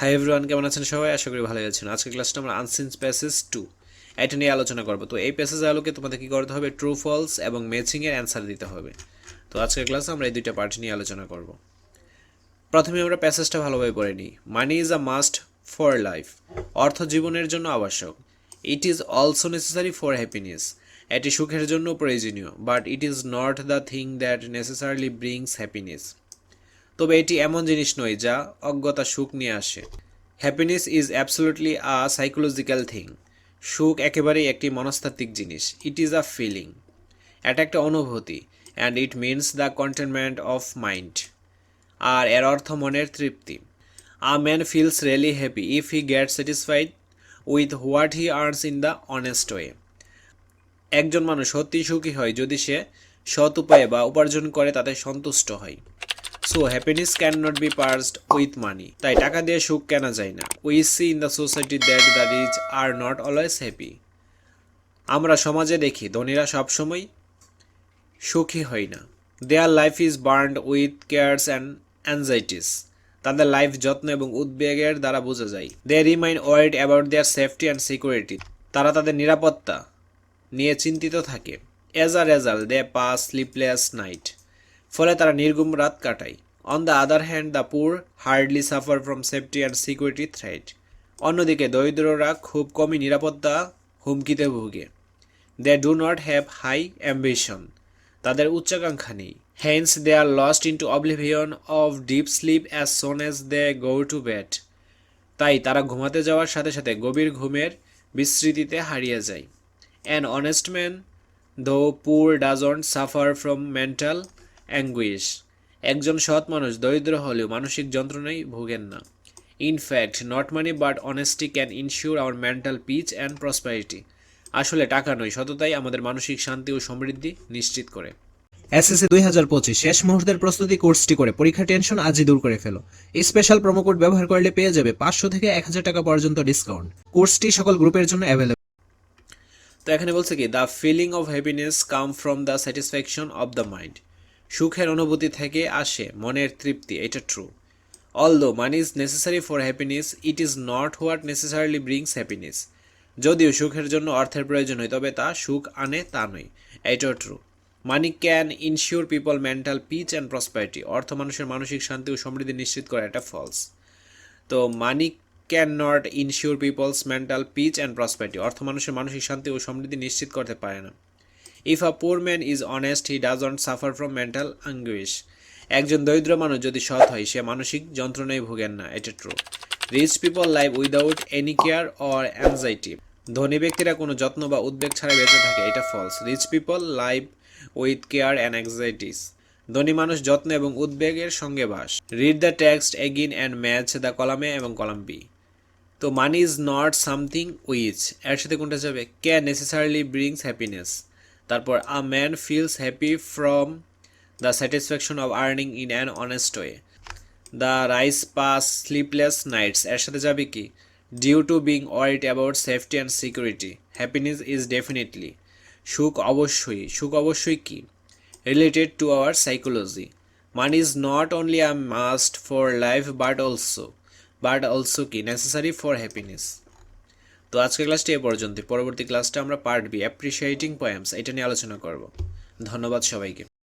Hi everyone কেমন আছেন সবাই? আশা করি ভালো আছেন। আজকের ক্লাসটা আমরা আনসিন প্যাসেজ টু এটা নিয়ে আলোচনা করব। তো এই প্যাসেজের আলোকে তোমাদের কী করতে হবে? ট্রু ফলস এবং ম্যাচিংয়ের অ্যান্সার দিতে হবে। তো আজকের ক্লাসে আমরা এই দুইটা পার্ট নিয়ে আলোচনা করব। প্রথমে আমরা প্যাসেজটা ভালোভাবে পড়ে নিই। Money is a must for life অর্থ জীবনের জন্য আবশ্যক। It is also necessary for happiness এটি সুখের জন্য প্রয়োজনীয়। But it is not the thing that necessarily brings happiness তবে এটি এমন জিনিস নয় যা অজ্ঞতা সুখ নিয়ে আসে। Happiness is absolutely a psychological thing সুখ একেবারেই একটি মনস্তাত্ত্বিক জিনিস। ইট ইজ আ ফিলিং এটা একটা অনুভূতি। And it means the contentment of mind আর এর অর্থ মনের তৃপ্তি। A man feels really happy if he get satisfied with what he earns in the honest way একজন মানুষ সত্যি সুখী হয় যদি সে সৎ উপায়ে বা উপার্জন করে তাতে সন্তুষ্ট হয়। So happiness can not be pursed with money তাই টাকা দিয়ে সুখ কেনা যায় না। We see in the society that the rich are not always happy আমরা সমাজে দেখি, ধনীরা সবসময় সুখী হয় না। Their life is burned with cares and anxieties তাদের লাইফ যত্ন এবং উদ্বেগের দ্বারা বোঝা যায়। They remind word about their safety and security তারা তাদের নিরাপত্তা নিয়ে চিন্তিত থাকে। As a result they pass sleepless night ফলে তারা নির্গুম রাত কাটায়। On the other hand the poor hardly suffer from safety and security threat অন্যদিকে, দরিদ্ররা খুব কমই নিরাপত্তা হুমকিতে ভুগে। They do not have high ambition তাদের উচ্চাকাঙ্ক্ষা নেই। Hence they are lost into oblivion of deep sleep as soon as they go to bed তাই তারা ঘুমাতে যাওয়ার সাথে সাথে গভীর ঘুমের বিস্মৃতিতে হারিয়ে যায়। An honest man though poor doesn't suffer from mental anguish একজন সৎ মানুষ দরিদ্র হলেও মানসিক যন্ত্রণায় ভোগেন না। In fact not money but honesty can ensure our mental peace and prosperity আসলে টাকা নয় সততাই আমাদের মানসিক শান্তি ও সমৃদ্ধি নিশ্চিত করে। এসএসসি দুই হাজার পঁচিশ শেষ মুহূর্তের প্রস্তুতি কোর্সটি করে পরীক্ষা টেনশন আজই দূর করে ফেলো। এই স্পেশাল প্রোমো কোড ব্যবহার করলে পেয়ে যাবে পাঁচশো থেকে এক হাজার টাকা পর্যন্ত ডিসকাউন্ট কোর্সটি সকল গ্রুপের জন্য অ্যাভেলেবল তো এখানে বলছে কি the feeling of happiness come from the satisfaction of the mind সুখের অনুভূতি থেকে আসে মনের তৃপ্তি, এটা true although money is necessary for happiness it is not what necessarily brings happiness যদিও সুখের জন্য অর্থের প্রয়োজন হয়, তবে তা সুখ আনে তা নয়, এটাও true money can ensure people mental peace and prosperity অর্থ মানুষের মানসিক শান্তি ও সমৃদ্ধি নিশ্চিত করে, এটা ফলস তো money can not ensure people's mental peace and prosperity অর্থ মানুষের মানসিক শান্তি ও সমৃদ্ধি নিশ্চিত করতে পারে না। If a poor man is honest he doesn't suffer from mental anguish একজন দরিদ্র মানুষ যদি সৎ হয়, সে মানসিক যন্ত্রণায় ভোগেন না, এটা true rich people live without any care or anxiety ধনী ব্যক্তিরা কোনো যত্ন বা উদ্বেগ ছাড়া বেঁচে থাকে, এটা false rich people live with care and anxieties ধনী মানুষ যত্ন এবং উদ্বেগের সঙ্গে বাস। Read the text again and match the কলামে এবং কলাম বি তো money is not something which এর সাথে কোনটা যাবে? ক্যান নেসেসারিলি ব্রিংস হ্যাপিনেস তারপর a man feels happy from the satisfaction of earning in an honest way the rich pass sleepless nights এর সাথে যাবে কি? Due to being worried about safety and security happiness is definitely সুখ অবশ্যই. সুখ অবশ্যই কি? Related to our psychology money is not only a must for life but also but also কি? নেসেসারি ফর হ্যাপিনেস তো আজকের ক্লাসটি এ পর্যন্ত পরবর্তী ক্লাসটা আমরা পার্ট বি অ্যাপ্রিসিয়েটিং পয়েমস এটা নিয়ে আলোচনা করব। ধন্যবাদ সবাইকে।